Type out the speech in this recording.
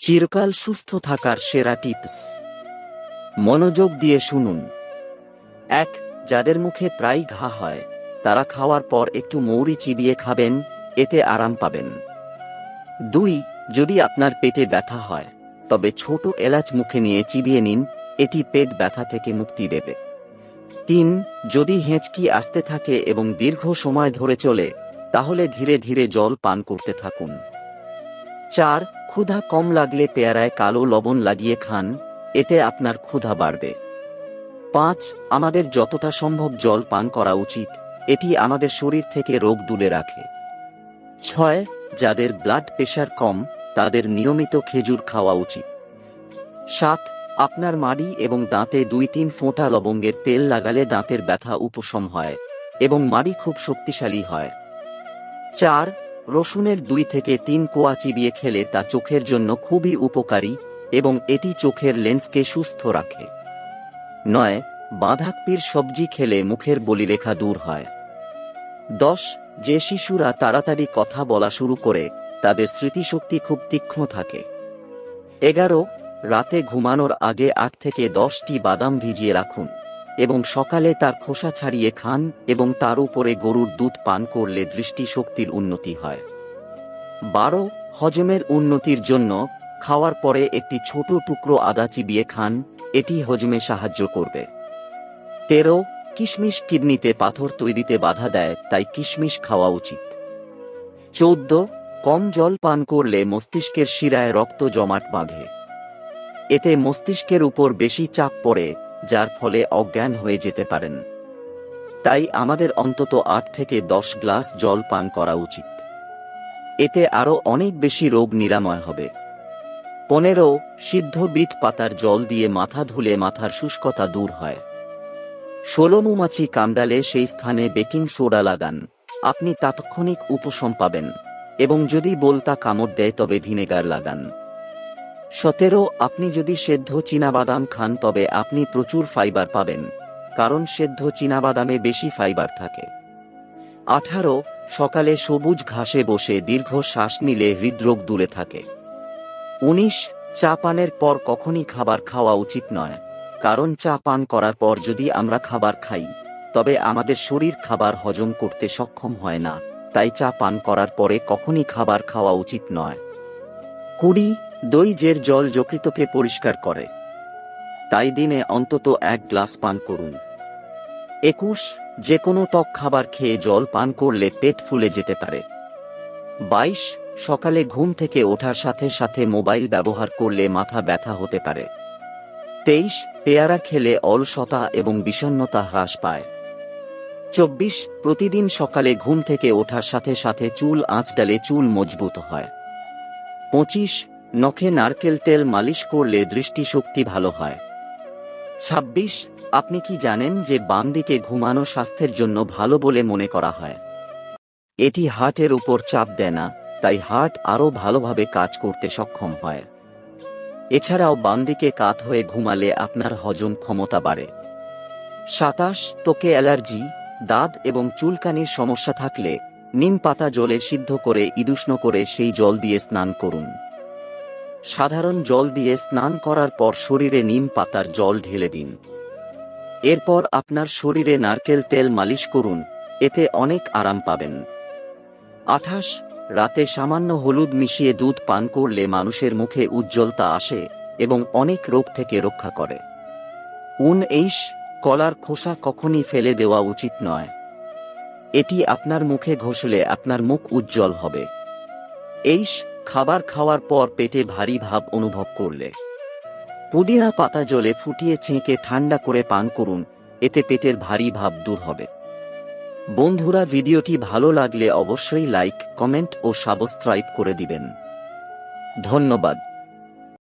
চিরকাল সুস্থ থাকার সেরা টিপস। মনোযোগ দিয়ে শুনুন। এক, যাদের মুখে প্রায় ঘা হয়, তারা খাওয়ার পর একটু মৌরি চিবিয়ে খাবেন, এতে আরাম পাবেন। দুই, যদি আপনার পেটে ব্যথা হয়, তবে ছোট এলাচ মুখে নিয়ে চিবিয়ে নিন, এটি পেট ব্যথা থেকে মুক্তি দেবে। তিন, যদি হেঁচকি আসতে থাকে এবং দীর্ঘ সময় ধরে চলে, তাহলে ধীরে ধীরে জল পান করতে থাকুন। চার, ক্ষুধা কম লাগলে পেয়ারায় কালো লবণ লাগিয়ে খান, এতে আপনার ক্ষুধা বাড়বে। পাঁচ, আমাদের যতটা সম্ভব জল পান করা উচিত, এটি আমাদের শরীর থেকে রোগ দূরে রাখে। ছয়, যাদের ব্লাড প্রেশার কম, তাদের নিয়মিত খেজুর খাওয়া উচিত। সাত, আপনার মাড়ি এবং দাঁতে দুই তিন ফোঁটা লবঙ্গের তেল লাগালে দাঁতের ব্যথা উপশম হয় এবং মাড়ি খুব শক্তিশালী হয়। চার রসুনের দুই থেকে তিন কোয়া চিবিয়ে খেলে তা চোখের জন্য খুবই উপকারী এবং এটি চোখের লেন্সকে সুস্থ রাখে। নয়, বাঁধাকপির সবজি খেলে মুখের বলিরেখা দূর হয়। দশ, যে শিশুরা তাড়াতাড়ি কথা বলা শুরু করে, তাদের স্মৃতিশক্তি খুব তীক্ষ্ণ থাকে। এগারো, রাতে ঘুমানোর আগে আট থেকে দশটি বাদাম ভিজিয়ে রাখুন। এবং সকালে তার খোসা ছাড়িয়ে খান এবং তার উপরে গরুর দুধ পান করলে দৃষ্টিশক্তির উন্নতি হয়। বারো, হজমের উন্নতির জন্য খাওয়ার পরে একটি ছোট টুকরো আদা চিবিয়ে খান, এটি হজমে সাহায্য করবে। তেরো, কিশমিশ কিডনিতে পাথর তৈরিতে বাধা দেয়, তাই কিশমিশ খাওয়া উচিত। চৌদ্দ, কম জল পান করলে মস্তিষ্কের শিরায় রক্ত জমাট বাঁধে। এতে মস্তিষ্কের উপর বেশি চাপ পড়ে যার ফলে অজ্ঞান হয়ে যেতে পারেন। তাই আমাদের অন্তত আট থেকে দশ গ্লাস জল পান করা উচিত। এতে আরও অনেক বেশি রোগ নিরাময় হবে। পনেরো, সিদ্ধ বিট পাতার জল দিয়ে মাথা ধুলে মাথার শুষ্কতা দূর হয়। ষোলো মৌমাছি কামড়ালে সেই স্থানে বেকিং সোডা লাগান। আপনি তাৎক্ষণিক উপশম পাবেন এবং যদি বলতা কামড় দেয় তবে ভিনেগার লাগান। সতেরো, আপনি যদি সেদ্ধ চীনাবাদাম খান তবে আপনি প্রচুর ফাইবার পাবেন, কারণ সেদ্ধ চীনাবাদামে বেশি ফাইবার থাকে। আঠারো, সকালে সবুজ ঘাসে বসে দীর্ঘ শ্বাস নিলে হৃদরোগ দূরে থাকে। উনিশ, চা পানের পর কখনই খাবার খাওয়া উচিত নয়, কারণ চা পান করার পর যদি আমরা খাবার খাই, তবে আমাদের শরীর খাবার হজম করতে সক্ষম হয় না, তাই চা পান করার পরে কখনই খাবার খাওয়া উচিত নয়। কুড়ি দই জের জল যকৃতকে পরিষ্কার করে। তাই দিনে অন্তত এক গ্লাস পান করুন। একুশ যে কোনো টক খাবার খেয়ে জল পান করলে পেট ফুলে যেতে পারে। বাইশ, সকালে ঘুম থেকে ওঠার সাথে সাথে মোবাইল ব্যবহার করলে মাথা ব্যথা হতে পারে। তেইশ, পেয়ারা খেলে অলসতা এবং বিষণ্ণতা হ্রাস পায়। চব্বিশ, প্রতিদিন সকালে ঘুম থেকে ওঠার সাথে সাথে চুল আঁচডালে চুল মজবুত হয়। পঁচিশ নখে নারকেল তেল মালিশ করলে দৃষ্টিশক্তি ভালো হয়। ছাব্বিশ, আপনি কি জানেন যে বাম দিকে ঘুমানো স্বাস্থ্যের জন্য ভালো বলে মনে করা হয়? এটি হার্টের উপর চাপ দেয় না, তাই হার্ট আরও ভালোভাবে কাজ করতে সক্ষম হয়। এছাড়াও বাম দিকে কাত হয়ে ঘুমালে আপনার হজম ক্ষমতা বাড়ে। সাতাশ তোকে অ্যালার্জি, দাঁত এবং চুলকানির সমস্যা থাকলে নিম পাতা জলে সিদ্ধ করে ইদুষ্ণ করে সেই জল দিয়ে স্নান করুন। সাধারণ জল দিয়ে স্নান করার পর শরীরে নিম পাতার জল ঢেলে দিন। এরপর আপনার শরীরে নারকেল তেল মালিশ করুন, এতে অনেক আরাম পাবেন। আঠাশ, রাতে সামান্য হলুদ মিশিয়ে দুধ পান করলে মানুষের মুখে উজ্জ্বলতা আসে এবং অনেক রোগ থেকে রক্ষা করে। উন উনএইশ কলার খোসা কখনই ফেলে দেওয়া উচিত নয়। এটি আপনার মুখে ঘষলে আপনার মুখ উজ্জ্বল হবে। এইশ খাবার খাওয়ার পর পেটে ভারী ভাব অনুভব করলে। পুদিনা পাতা জলে ফুটিয়ে ছেঁকে ঠান্ডা করে পান করুন, এতে পেটের ভারী ভাব দূর হবে। বন্ধুরা, ভিডিওটি ভালো লাগলে অবশ্যই লাইক, কমেন্ট ও সাবস্ক্রাইব করে দিবেন। ধন্যবাদ।